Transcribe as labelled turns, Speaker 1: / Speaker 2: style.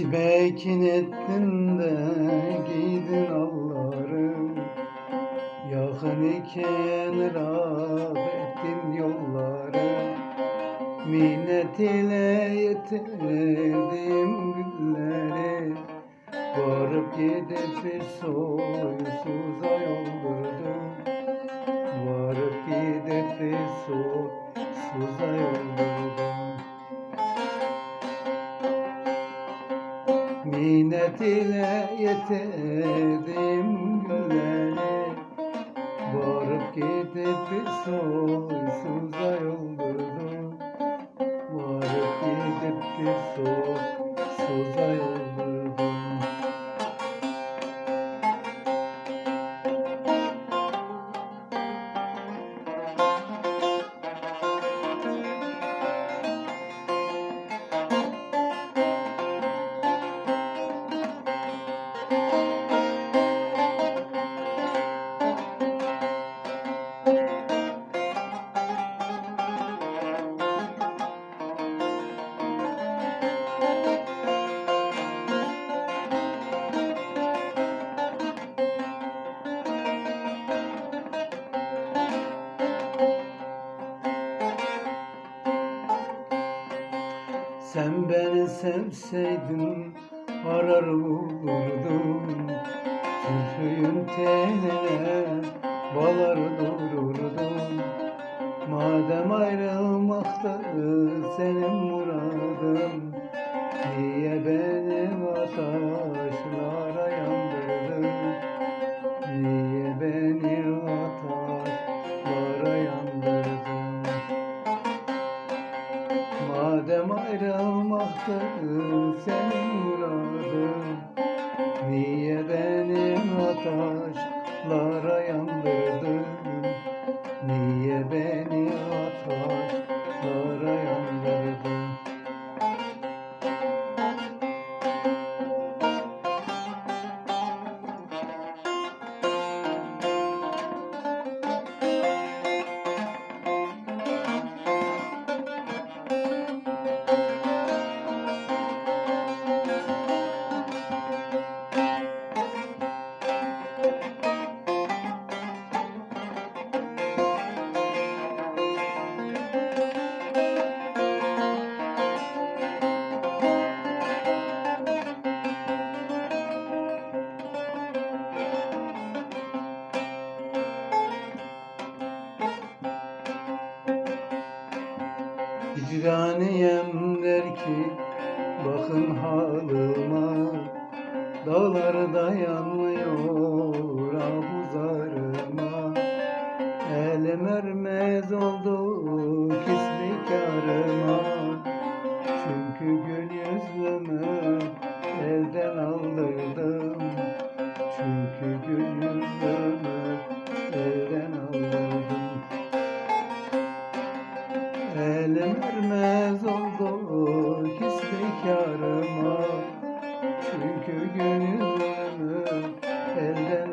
Speaker 1: Sibekin ettin de giydin alları. Yakın iken rağb ettin yolları. Minnet ile yetirdim gülleri. Varıp gidip bir soysuza yoldurdum. Varıp gidip bir soysuza yoldurdum Minnet ile yetirdim gülleri Varıp gidip bir soysuza yoldurdum Sevseydin arar bulurdum Zülfüyün teline balar dururdum Madem ayrılmakta senin muradın Niye beni ateşlara Madem ayrılmaktı senin muradın Niye benim ateşlara yandırdın? Niye beni ateşlara yandırdın Hicraniyem der ki bakın halıma Dağlar dayanmıyor ahuzarıma Elim ermez oldu kislikarıma Çünkü gül yüzlümü elden aldırdım. Çünkü gül yüzlümü günümü elden